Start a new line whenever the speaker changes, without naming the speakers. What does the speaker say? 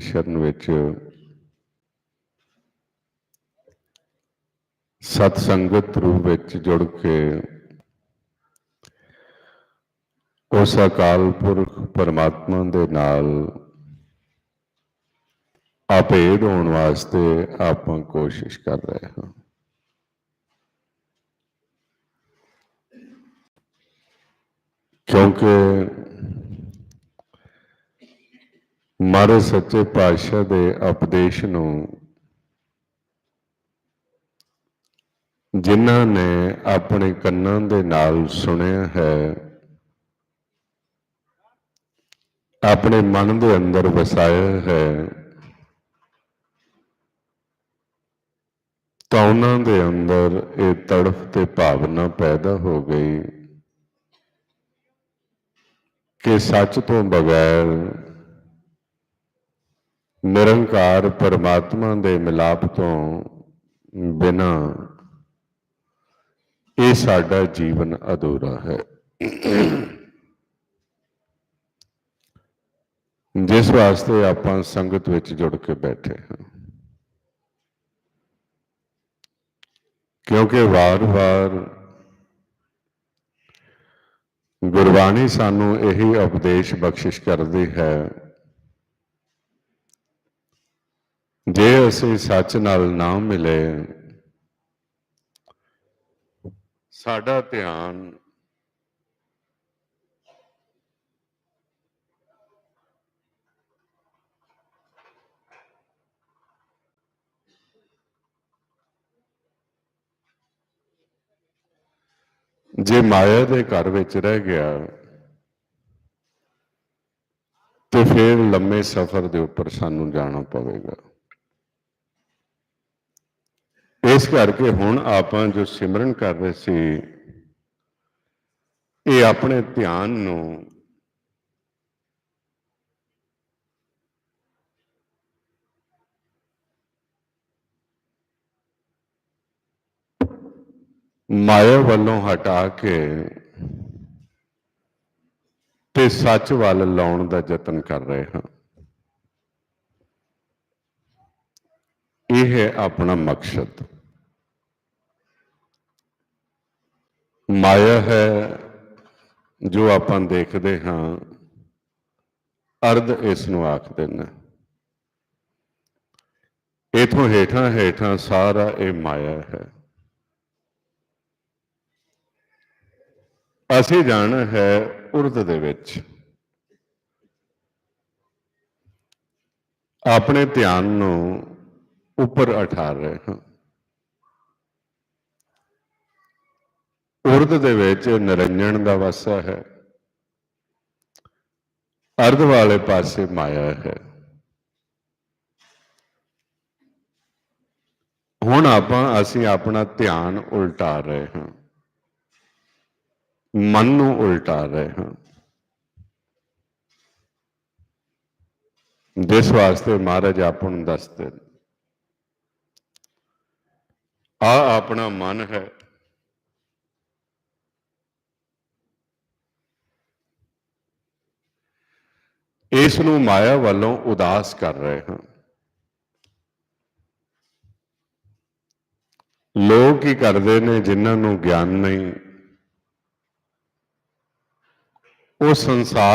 ਸ਼ਰਨ ਵਿੱਚ ਸਤ ਸੰਗਤ ਰੂਪ ਵਿੱਚ ਜੁੜ ਕੇ ਉਸ ਅਕਾਲ ਪੁਰਖ ਪਰਮਾਤਮਾ ਦੇ ਨਾਲ ਆਪੇੜ ਹੋਣ ਵਾਸਤੇ ਆਪਾਂ ਕੋਸ਼ਿਸ਼ ਕਰ ਰਹੇ ਹਾਂ। ਕਿਉਂਕਿ ਮਾਰੇ ਸੱਚੇ ਪਾਤਸ਼ਾਹ ਦੇ ਉਪਦੇਸ਼ ਨੂੰ। ਜਿਨ੍ਹਾਂ ਨੇ ਆਪਣੇ ਕੰਨਾਂ ਦੇ ਨਾਲ ਸੁਣਿਆ ਹੈ, ਆਪਣੇ ਮਨ ਦੇ ਅੰਦਰ ਵਸਾਇਆ ਹੈ, ਤਾਂ ਉਹਨਾਂ ਦੇ ਅੰਦਰ ਇਹ ਤੜਫ ਤੇ ਭਾਵਨਾ ਪੈਦਾ ਹੋ ਗਈ ਕਿ ਸੱਚ ਤੋਂ ਬਗੈਰ ਨਿਰੰਕਾਰ ਪਰਮਾਤਮਾ ਦੇ ਮਿਲਾਪ ਤੋਂ ਬਿਨਾ ਇਹ ਸਾਡਾ ਜੀਵਨ ਅਧੂਰਾ ਹੈ। ਜਿਸ ਵਾਸਤੇ ਆਪਾਂ ਸੰਗਤ ਵਿੱਚ ਜੁੜ ਕੇ ਬੈਠੇ ਹਾਂ। ਕਿਉਂਕਿ ਵਾਰ-ਵਾਰ ਗੁਰਬਾਣੀ ਸਾਨੂੰ ਇਹੀ ਉਪਦੇਸ਼ ਬਖਸ਼ਿਸ਼ ਕਰਦੀ ਹੈ ਜੇ ਅਸੀਂ ਸੱਚ ਨਾਲ ਨਾ ਮਿਲੇ, ਸਾਡਾ ਧਿਆਨ ਜੇ ਮਾਇਆ ਦੇ ਘਰ ਵਿੱਚ ਰਹਿ ਗਿਆ, ਤੇ ਫਿਰ ਲੰਮੇ ਸਫ਼ਰ ਦੇ ਉੱਪਰ ਸਾਨੂੰ ਜਾਣਾ ਪਵੇਗਾ। ਇਸ ਕਰਕੇ ਹੁਣ ਆਪਾਂ ਜੋ ਸਿਮਰਨ ਕਰ ਰਹੇ ਸੀ, ਇਹ ਆਪਣੇ ਧਿਆਨ ਨੂੰ ਮਾਇਆ ਵੱਲੋਂ ਹਟਾ ਕੇ ਤੇ ਸੱਚ ਵੱਲ ਲਾਉਣ ਦਾ ਯਤਨ ਕਰ ਰਹੇ ਹਾਂ। ਇਹ ਹੈ ਆਪਣਾ ਮਕਸਦ। ਮਾਇਆ ਹੈ ਜੋ ਆਪਾਂ ਦੇਖਦੇ ਹਾਂ। ਅਰਧ ਇਸ ਨੂੰ ਆਖਦੇ ਨੇ ਇਥੋਂ ਹੇਠਾਂ ਹੇਠਾਂ ਸਾਰਾ ਇਹ ਮਾਇਆ ਹੈ। ਅਸੀਂ ਜਾਣਾ ਹੈ ਉਰਦ ਦੇ ਵਿੱਚ। ਆਪਣੇ ਧਿਆਨ ਨੂੰ ਉੱਪਰ ਉਠਾ ਰਹੇ ਹਾਂ। ਉਰਦ ਦੇ ਵਿੱਚ ਨਿਰੰਜਣ ਦਾ ਵਾਸਾ ਹੈ। ਅਰਧ ਵਾਲੇ ਪਾਸੇ ਮਾਇਆ ਹੈ। ਹੁਣ ਆਪਾਂ, ਅਸੀਂ ਆਪਣਾ ਧਿਆਨ ਉਲਟਾ ਰਹੇ ਹਾਂ। ਮਨ ਨੂੰ ਉਲਟਾ ਰਹੇ ਹਾਂ। ਜਿਸ ਵਾਸਤੇ ਮਹਾਰਾਜ ਆਪਾਂ ਨੂੰ ਦੱਸਦੇ ਨੇ। ਆ ਆਪਣਾ ਮਨ ਹੈ। ਇਸ ਨੂੰ ਮਾਇਆ ਵੱਲੋਂ ਉਦਾਸ ਕਰ ਰਹੇ ਹਾਂ। ਲੋਕ ਕੀ ਕਰਦੇ ਨੇ ਜਿਨ੍ਹਾਂ ਨੂੰ ਗਿਆਨ ਨਹੀਂ? ਉਹ ਸੰਸਾਰ